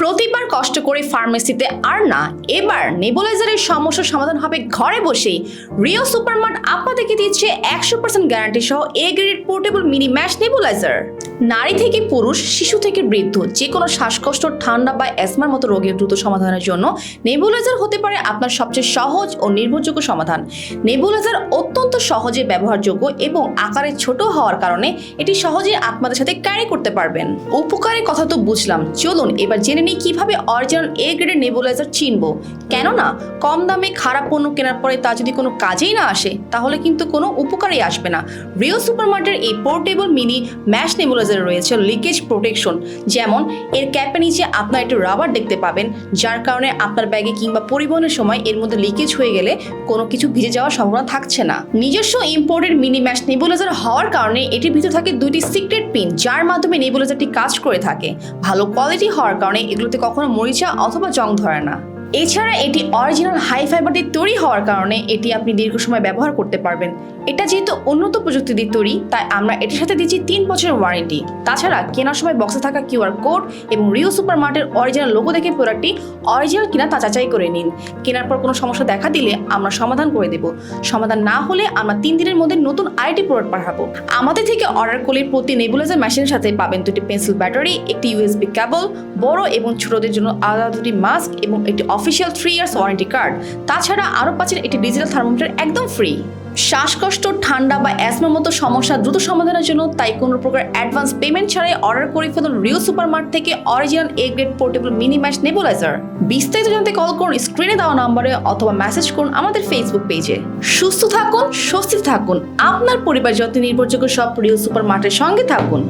প্রতিবার কষ্ট করে ফার্মেসিতে আর না, এবার নেবুলাইজারের সমস্যা সমাধান হবে ঘরে বসেই। রিও সুপারমার্ট আপনাদেরকে দিচ্ছে একশো পার্সেন্ট গ্যারান্টি সহ A grade portable mini mesh nebuliser নারী থেকে পুরুষ, শিশু থেকে বৃদ্ধ যে কোনো শ্বাসকষ্ট, ঠান্ডা বা অ্যাসমার মতো রোগের দ্রুত সমাধানের জন্য নেবুলাইজার হতে পারে আপনার সবচেয়ে সহজ ও নির্ভরযোগ্য সমাধান। নেবুলাইজার অত্যন্ত সহজে ব্যবহারযোগ্য এবং আকারে ছোট হওয়ার কারণে এটি সহজেই আপনাদের সাথে ক্যারি করতে পারবেন। উপকারের কথা তো বুঝলাম। চলুন এবার জেনে নিই কীভাবে অরিজিনাল এ গ্রেডের নেবুলাইজার চিনব। কেননা, কম দামে খারাপ পণ্য কেনার পরে তা যদি কোনো কাজেই না আসে, তাহলে কিন্তু কোনো উপকারই আসবে না। রিও সুপারমার্টের এই পোর্টেবল মিনি ম্যাশ নেবুলাইজারে রয়েছে লিকেজ প্রোটেকশন, যেমন এর ক্যাপের নিচে আপনার একটু রাবার দেখতে পাবেন, যার কারণে আপনার ব্যাগে কিংবা পরিবহনের সময় এর মধ্যে লিকেজ হয়ে গেলে কোনো কিছু ভিজে যাওয়ার সম্ভাবনা থাকছে না। নিজস্ব ইম্পোর্টেড মিনি ম্যাশ নেবুলাইজার হওয়ার কারণে এটির ভিতরে থাকে দুইটি সিক্রেট পিন যার মাধ্যমে নেবুলাইজারটি কাজ করে থাকে। ভালো কোয়ালিটি হওয়ার কারণে এগুলোতে কখনো মরিচা অথবা জং ধরে না। এছাড়া এটি অরিজিনাল হাই ফাইবার দিয়ে তৈরি হওয়ার কারণে এটি আপনি দীর্ঘ সময় ব্যবহার করতে পারবেন। এটা যেহেতু উন্নত প্রযুক্তি দিয়ে তৈরি, তাই আমরা এটির সাথে দিচ্ছি তিন বছরের ওয়ারেন্টি তাছাড়া কেনার সময় বক্সে থাকা কিউআর কোড এবং রিও সুপার মার্টের অরিজিনাল লোগো দেখে প্রোডাক্টটি অরিজিনাল কিনা তা যাচাই করে নিন। কেনার পর কোনো সমস্যা দেখা দিলে আমরা সমাধান করে দেব। সমাধান না হলে আমরা তিন দিনের মধ্যে নতুন আইটি প্রোডাক্ট পাঠাবো। আমাদের থেকে অর্ডার করলে প্রতি নেবুলাইজার মেশিনের সাথে পাবেন দুটি পেন্সিল ব্যাটারি একটি ইউএসবি কেবল বড় এবং ছোটদের জন্য আলাদা দুটি মাস্ক এবং একটি official three years warranty card তাছাড়া আরও পাচ্ছেন একটি ডিজিটাল থার্মোমিটার একদম ফ্রি শ্বাসকষ্ট, ঠান্ডা বা অ্যাসমার মতো সমস্যা দ্রুত সমাধানের জন্য তাই কোনো প্রকার অ্যাডভান্স পেমেন্ট ছাড়াই অর্ডার করে ফেলুন রিও সুপারমার্ট থেকে original A grade portable mini mesh nebuliser বিস্তারিত জানতে কল করুন স্ক্রিনে দেওয়া নম্বরে অথবা মেসেজ করুন আমাদের ফেসবুক পেজে সুস্থ থাকুন স্বস্তি থাকুন। আপনার পরিবার যত্নে নির্ভরযোগ্য সব রিও সুপারমার্টের সঙ্গে থাকুন।